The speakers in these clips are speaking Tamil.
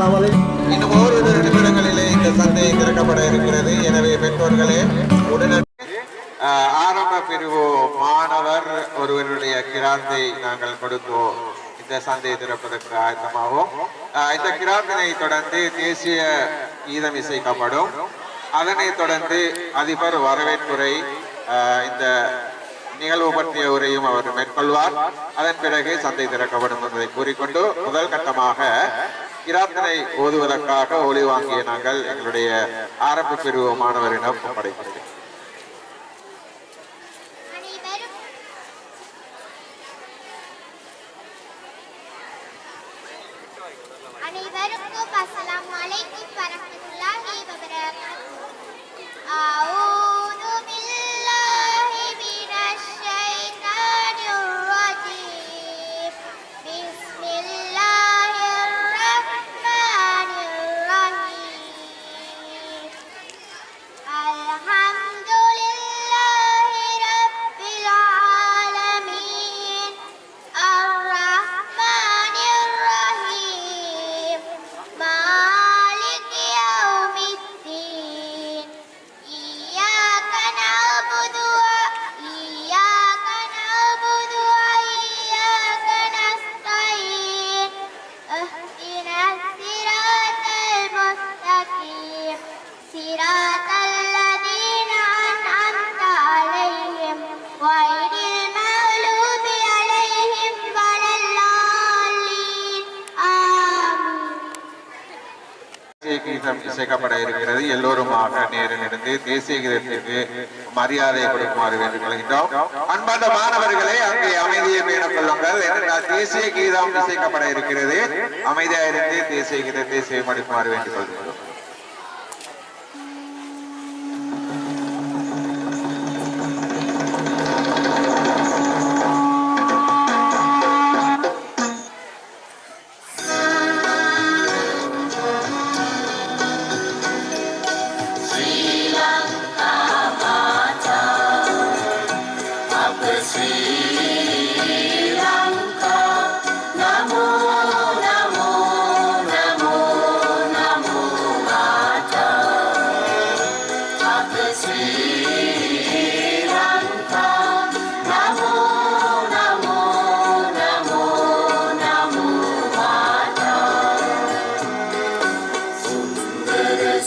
அஸ்ஸலாமு அலைக்கும் இன்னும் ஓரிரு நிமிடங்களிலே இந்த சந்தை திறக்கப்பட இருக்கிறது. எனவே பெற்றோர்களே உடனே ஆரம்ப பிரிவு மாணவர் ஒருவருடைய கிராந்தை நாங்கள் கொடுத்தோம் இந்த சந்தையை திறப்பதற்கு ஆயத்தமாகும் இந்த கிராந்தினை தொடர்ந்து தேசிய கீதம் இசைக்கப்படும். அதனைத் தொடர்ந்து அதிபர் வரவேற்புரை ஆஹ், இந்த நிகழ்வு பற்றிய உரையும் அவர் மேற்கொள்வார். அதன் பிறகு சந்தை திறக்கப்படும் என்பதை கூறிக்கொண்டு முதல் கட்டமாக கிராத்தனை ஓதுவதற்காக ஒளி வாங்கிய நாங்கள் எங்களுடைய ஆரம்ப பிரிவு மாணவரிடம் ஒப்படைக்கிறோம். தேசிய கீதம் இசைக்கப்பட இருக்கிறது. எல்லோருமாக நேரில் இருந்து தேசிய கீதத்திற்கு மரியாதை கொடுக்குமாறு வேண்டிக் கொள்கின்றோம் அன்பார்ந்த மாணவர்களே அங்கே அமைதியை பேணக் கொள்ளுங்கள். ஏனென்றால் தேசிய கீதம் இசைக்கப்பட இருக்கிறது. அமைதியாக இருந்து தேசிய கீதத்தை செய்யமடிக்குமாறு வேண்டிக்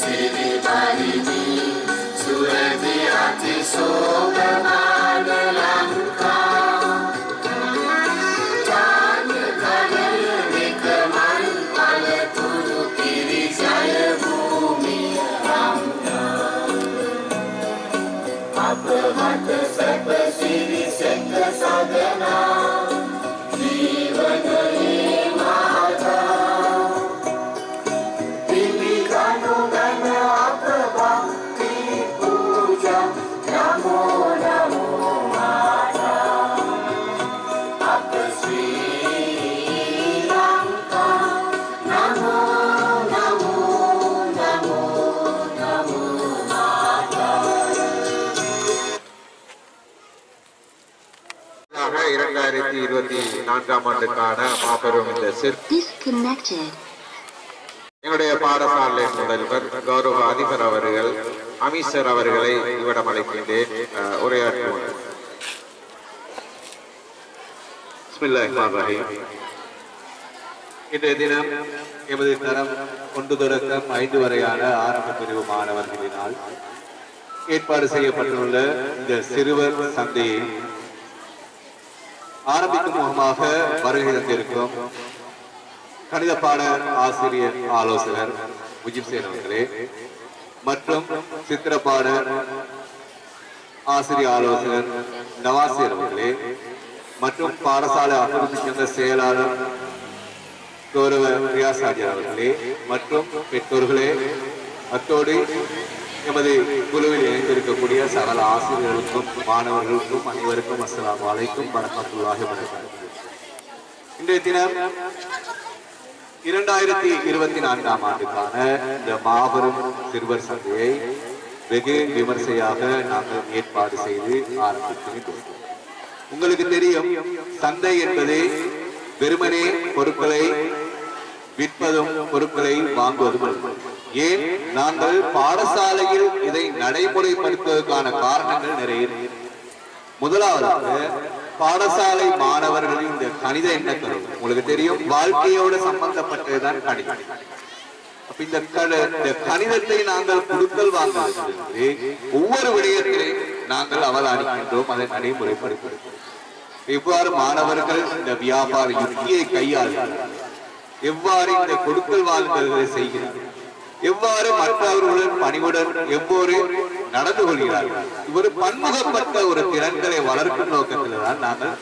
sevi barini Sureti ati sobrava Apa mata sepa siri sekta sadana ஆண்டுக்கான மாபெரும் இந்த. எங்களுடைய பாடசாலை முதல்வர் கௌரவ அதிபர் அவர்கள் அமித்சர் அவர்களை இவ்விடம் அழைக்கின்றேன் ரஹீம். இன்றைய தினம் எமது தரம் ஒன்று தொடக்கம் ஐந்து வரையான ஆரம்ப பிரிவு மாணவர்களினால் ஏற்பாடு செய்யப்பட்டுள்ள இந்த சிறுவர் சந்தையை ஆரம்பிக்கும் முகமாக வருகை தந்திருக்கும் கணித பாட ஆசிரியர் ஆலோசகர் முஜிப் சேன் அவர்களே மற்றும் சித்திரப்பாட ஆசிரியர் ஆலோசகர் நவாசியர் அவர்களே மற்றும் பாடசாலை அபிவிருத்தி சங்க செயலாளர் கௌரவ பிரியாசாஜர் அவர்களே மற்றும் பெற்றோர்களே அத்தோடு எமது குழுவில் இணைந்திருக்கக்கூடிய சகல ஆசிரியர்களுக்கும் மாணவர்களுக்கும் அனைவருக்கும் அஸ்லாம் அலைக்கும் வணக்கத்துள்ளாக இன்றைய தினம் இரண்டாயிரத்தி இருபத்தி நான்காம் ஆண்டுக்கான இந்த மாபெரும் சிறுவர் சந்தையை வெகு விமர்சையாக நாங்கள் ஏற்பாடு செய்து ஆரம்பித்திருக்கிறோம் உங்களுக்கு தெரியும் சந்தை என்பது வெறுமனே பொருட்களை விற்பதும் பொருட்களை வாங்குவதும் அல்ல. ஏன் நாங்கள் பாடசாலையில் இதை நடைமுறைப்படுத்துவதற்கான காரணங்கள் நிறைய முதலாவதாக பாடசாலை மாணவர்களின் இந்த கணித எண்ணக்கரு உங்களுக்கு தெரியும் வாழ்க்கையோடு சம்பந்தப்பட்டதுதான் கணிதம். அப்ப இந்த இந்த கணிதத்தை நாங்கள் கொடுக்கல் வாங்குவதற்கு ஒவ்வொரு விடயத்திலையும் நாங்கள் அவதானிக்கின்றோம் அதை நடைமுறைப்படுத்துகிறோம். எவ்வாறு மாணவர்கள் இந்த வியாபார யுக்தியை கையாளுகிறார்கள். எவ்வாறு இந்த கொடுக்கல் வாங்குதல்களை செய்கிறார்கள்? எவ்வாறு மற்றவர்களுடன் பணிவுடன் எவ்வாறு நடந்து கொள்கிறார்கள்? இவர் பன்முகப்பட்ட ஒரு திறன்களை வளர்க்கும் நோக்கத்தில் தான் நாங்கள்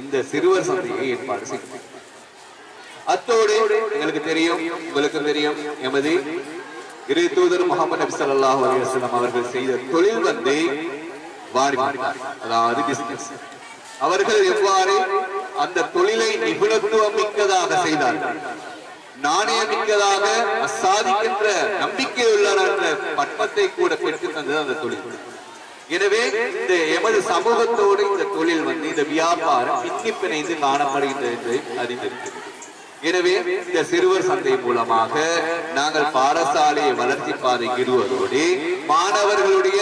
இந்த சிறுவர் சந்தையை ஏற்பாடு செய்கிறோம். அத்தோடு எங்களுக்கு தெரியும் உங்களுக்கு தெரியும் எமது இறை தூதர் முகமது நபி சல்லாஹ் அலிவசலம் அவர்கள் செய்த தொழில் வந்து அதாவது பிசினஸ் அவர்கள் எவ்வாறு அந்த தொழிலை நிபுணத்துவம் மிக்கதாக செய்தார்கள்? நாணயமிக்கதாக சாதிக்கின்ற நம்பிக்கை உள்ளனர் என்ற பட்டத்தை கூட பெற்று தந்தது அந்த தொழில். எனவே இந்த எமது சமூகத்தோடு இந்த தொழில் வந்து இந்த வியாபாரம் பின்னி பிணைந்து காணப்படுகின்றது என்று அறிந்திருக்கிறது எனவே இந்த சிறுவர் சந்தை மூலமாக நாங்கள் பாடசாலையை வளர்ச்சி பாதைக்கிடுவதோடு மாணவர்களுடைய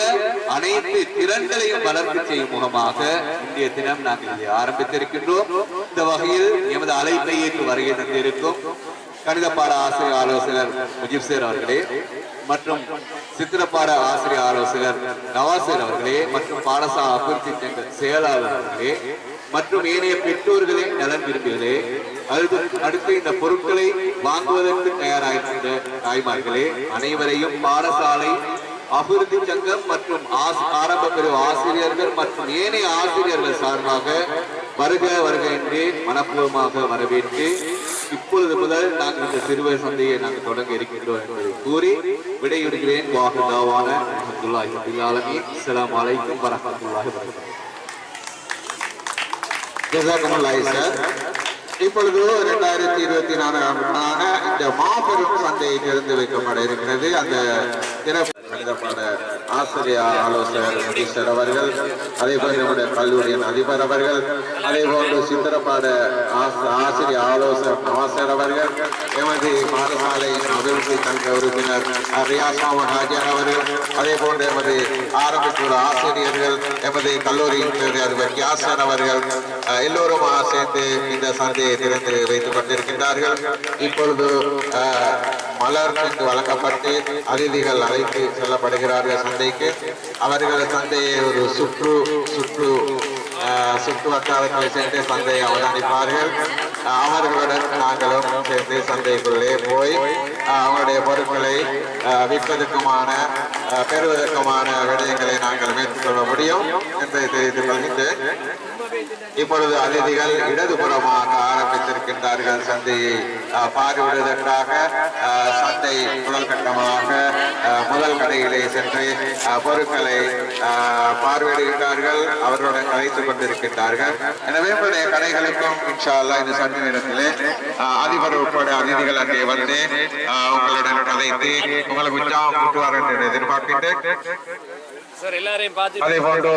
அனைத்து திறன்களையும் வளர்ச்சி செய்யும் முகமாக இன்றைய தினம் நாங்கள் இதை ஆரம்பித்திருக்கின்றோம். இந்த வகையில் எமது அழைப்பை ஏற்று வருகை தந்திருக்கும் கணித பாட ஆசிரியர் ஆலோசகர் முஜிப் சேர் அவர்களே மற்றும் சித்திரப்பாட ஆசிரியர் ஆலோசகர் நவாசர் அவர்களே மற்றும் பாடசா அபிவிருத்தி சங்க செயலாளர் அவர்களே மற்றும் ஏனைய பெற்றோர்களே நலன் விரும்பிகளே அடுத்து அடுத்து இந்த பொருட்களை வாங்குவதற்கு தயாராகின்ற தாய்மார்களே அனைவரையும் பாடசாலை அபிவிருத்தி சங்கம் மற்றும் ஆரம்ப பிரிவு ஆசிரியர்கள் மற்றும் ஏனைய ஆசிரியர்கள் சார்பாக வருக வருக என்று மனப்பூர்வமாக வரவேற்று இப்பொழுது முதல் நாங்கள் இந்த சிறுவர் சந்தையை நாங்கள் தொடங்க இருக்கின்றோம் என்பதை கூறி விடையிடுகிறேன் வாகுதாவான அஹமதுல்லாஹி ரபில் ஆலமீன். அஸ்ஸலாமு அலைக்கும் வரஹ்மத்துல்லாஹி சார் இப்பொழுது இரண்டாயிரத்தி இருபத்தி நான்காம் இந்த மாபெரும் சந்தையை திறந்து வைக்கப்பட இருக்கிறது. அந்த திறப்பு கணிதப்பாட ஆசிரியர் ஆலோசகர் முகீஸ்வர் அவர்கள் அதே போல் நம்முடைய கல்லூரியின் அதிபர் அவர்கள் அதே போன்று சித்திரப்பாட ஆசிரியர் ஆலோசகர் நவாசர் அவர்கள் எமது பாடசாலை அபிவிருத்தி சங்க உறுப்பினர் ரியாஸ் ஹாஜியார் அவர்கள் அதே போன்று எமது ஆரம்பித்துள்ள ஆசிரியர்கள் எமது கல்லூரியின் துறை அதிபர் கியாசர் அவர்கள் எல்லோரும் எல்லோருமாக சேர்ந்து இந்த சந்தையை திறந்து வைத்துக் கொண்டிருக்கின்றார்கள். இப்பொழுது மலர் இங்கு வழங்கப்பட்டு அதிதிகள் அழைத்து செல்லப்படுகிறார்கள் சந்தைக்கு. அவர்கள் சந்தையை ஒரு சுற்று சுற்று சுற்று வட்டாரங்களை சென்று சந்தையை அவதானிப்பார்கள். அவர்களுடன் நாங்களும் சேர்ந்து சந்தைக்குள்ளே போய் அவருடைய பொருட்களை விற்பதற்குமான பெறுவதற்குமான விடயங்களை நாங்கள் மேற்கொள்ள முடியும் என்பதை தெரிவித்துக் கொள்கின்றேன். இப்பொழுது அதிதிகள் இடதுபுறமாக ஆரம்பித்திருக்கின்றார்கள். சந்தையை அஹ், பார்வையிடுவதற்காக சந்தை முதல் கட்டமாக முதல் கடையிலே சென்று பொருட்களை பார்வையிடுகின்றார்கள். அவர்களுடன் கலைத்துக் கொண்டிருக்கின்றார்கள். எனவே உங்களுடைய கடைகளுக்கும் இன்ஷால்லா இந்த சந்தை நேரத்திலே அதிபர் உட்பட அதிதிகள் அங்கே வந்து உங்களுடன் கலைத்து உங்களுக்கு உற்சாகம் கூட்டுவார்கள் என்று எதிர்பார்க்கின்றேன். சார் எல்லாரையும் பார்த்து அதே போன்று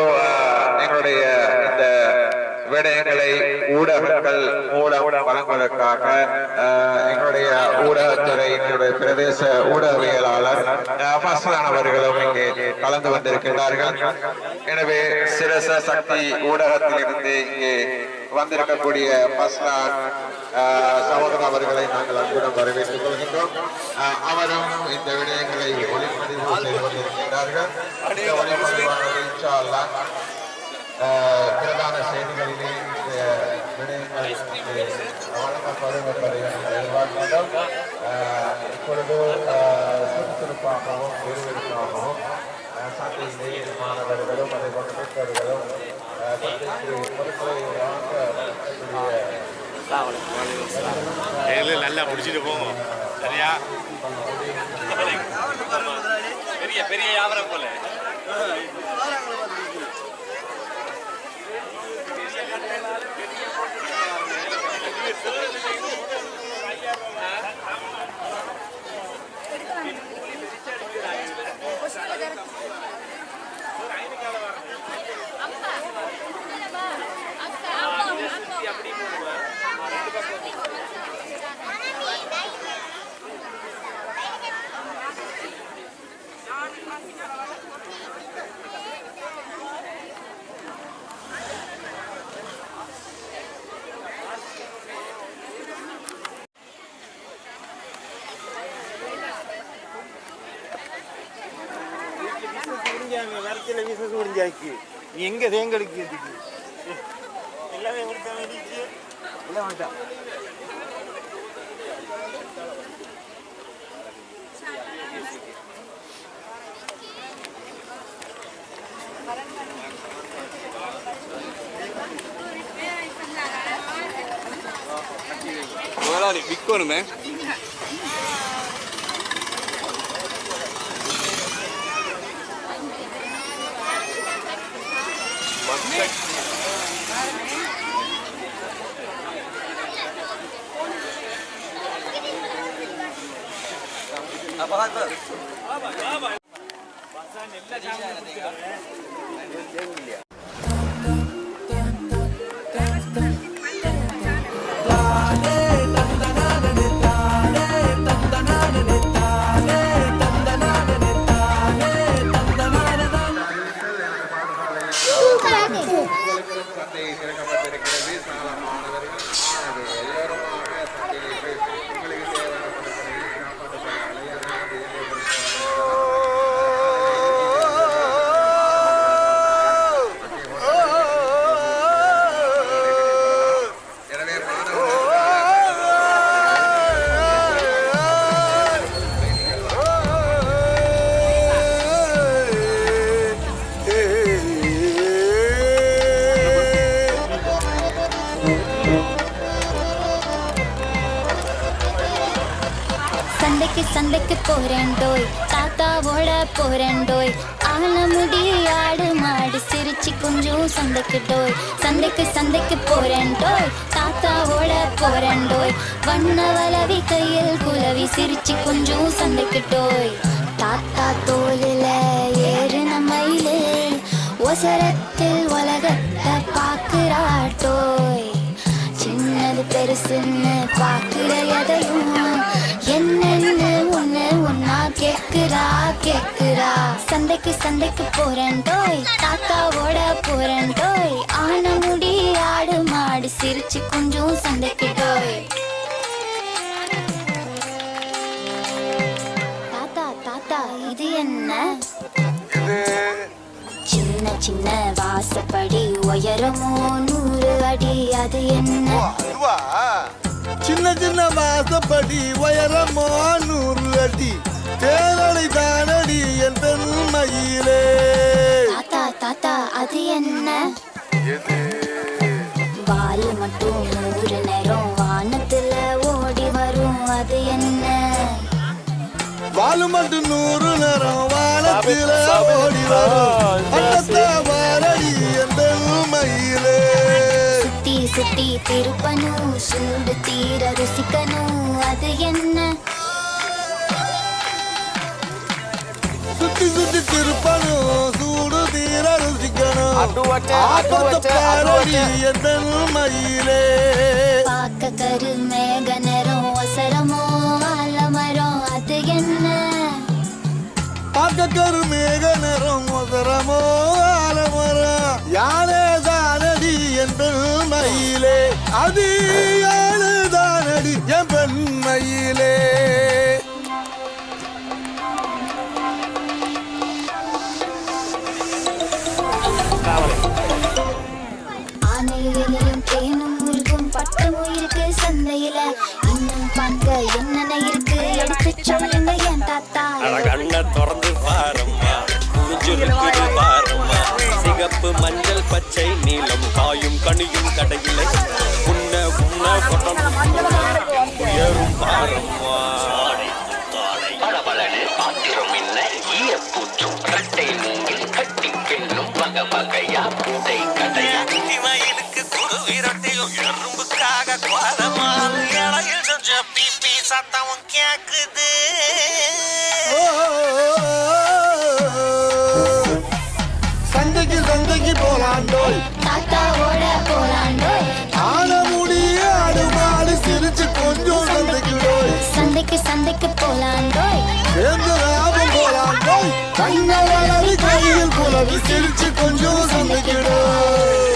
எங்களுடைய இந்த விடயங்களை ஊடகங்கள் மூலம் வழங்குவதற்காக எங்களுடைய ஊடகத்துறை எங்களுடைய பிரதேச ஊடகவியலாளர் அவர்களும் இங்கே கலந்து வந்திருக்கின்றார்கள். எனவே சிரச சக்தி ஊடகத்திலிருந்து இங்கே வந்திருக்கக்கூடிய ஃபஸ்லான் அஹ், சகோதரர் அவர்களை நாங்கள் அன்புடன் வரவேற்றுக் கொள்கின்றோம். அவரும் இந்த விடயங்களை ஒளிப்பதிவு செய்து கொண்டிருக்கின்றார்கள். இந்த ஒளிப்பதிவானது பிரதான செய்திகளிலே இந்த விடயங்களை வழங்கப்படும் என்பதை எதிர்பார்க்கின்றோம். இப்பொழுது சுறுசுறுப்பாகவும் விறுவிறுப்பாகவும் அஹ், சந்தையிலே மாணவர்களும் அதை போன்ற பெற்றோர்களும் அஹ், பொருட்களை வாங்க எங்களுக்கு நல்லா முடிச்சுட்டு போவோம் சரியா? பெரிய பெரிய வியாபாரம் போல. சில பிசினஸ் முடிஞ்சாச்சு நீ எங்க தேங்கடிக்கிறதுக்கு எல்லாமே கொடுத்த மாதிரி எல்லாம் வேண்டாம் முதலாளி விற்கணுமே Abang, abang. Pasal ni bila jangan. Dia dia mulia. kira-kira சந்தைக்கு சந்தைக்கு போறேன்டோய். தாத்தாவோட போறேன்டோய். ஆள முடி ஆடு மாடு சிரிச்சு கொஞ்சம் சந்தைக்கு டோய். சந்தைக்கு சந்தைக்கு போறேன்டோய். தாத்தாவோட போறேன்டோய். வண்ண வளவி கையில் குலவி சிரிச்சு கொஞ்சம் சந்தைக்கு டோய். தாத்தா தோலில ஏறுன மயிலே ஒசரத்தில் உலகத்தை பாக்குறாட்டோய் சின்னது பெருசுன்னு பாக்குற எதையும் ஒன்னா கேக்குறா கேக்குறா. சந்தைக்கு சந்தைக்கு போறேன் டோய். தாத்தாவோட போறேன் டோய். ஆன முடி ஆடு மாடு சிரிச்சு கொஞ்சம் சந்தைக்கு டோய். தாத்தா தாத்தா இது என்ன? சின்ன சின்ன வாசப்படி உயரமோ நூறு அடி அது என்ன? சின்ன சின்ன வாசப்படி உயரமோ நூறு அடி. தேரடி தானடி என் பெண்மையிலே. தாத்தா தாத்தா அது என்ன? வால் மட்டும் நூறு நேரம் வானத்துல ஓடி வரும் அது என்ன? வாலு மட்டும் நூறு நேரம் வானத்தில ஓடி வரும். அன்னத்த வாரடி என் பெண்மையிலே. சுத்தி சுத்தி திருப்பனும் சூடு தீர ருசிக்கணும் அது என்ன? சுத்தி சுத்தி திருப்பணும் சூடு தீர ருசிக்கணும் ஆட்டு வச்ச, தாத்தா கண்ணை திறந்து பாரம்மா. குடிஞ்சிருக்குது பாரம்மா. சிகப்பு மஞ்சள் பச்சை நீலம் காயும் கனியும் கடையில. உன்ன உன்ன கொட்டம் உயரும் பாரம்மா. மூங்கில் கட்டி வகை வகையா கடையா? விரட்டியும் எறும்புக்காக செஞ்ச பிபி சத்தமும் கேக்குது. போலாண்டோய் தாத்தாவோட போலாண்டோய் ஆன முடிய ஆடு மாடு சிரிச்சு கொஞ்சம் சந்தைக்கு டோய் சந்தைக்கு சந்தைக்கு போலாண்டோய் சேர்ந்து லாபம் போலாண்டோய் கண்ண வளரி கையில் குலவி சிரிச்சு கொஞ்சம் சந்தைக்கு டோய்